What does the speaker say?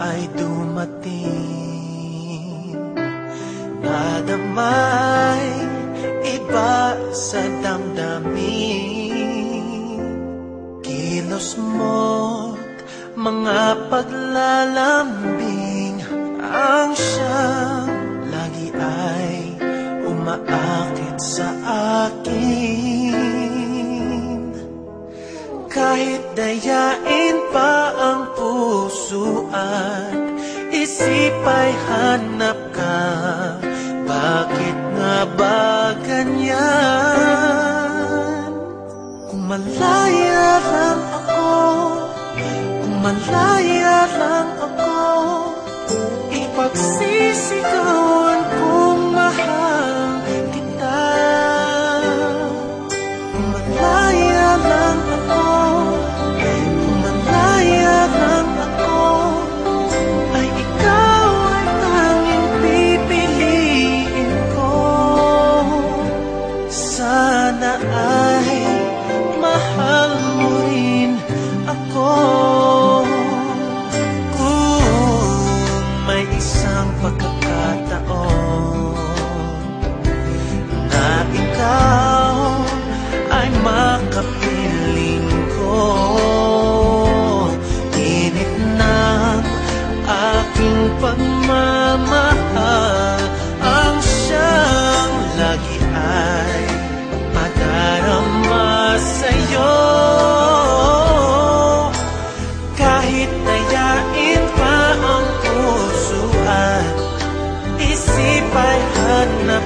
ay dumating. Nadamay iba sa damdamin. Kilos mo't mga paglalambing. Ang siyang lagi ay umaakit sa akin. Kahit dayain pa ang puso at isip ay hanap ka. Bakit nga ba ganyan? Kung malaya lang ako. Kung malaya lang ako. Ipagsisigawan kung sana ay mahal mo rin ako. Kung may isang pagkakataon hanap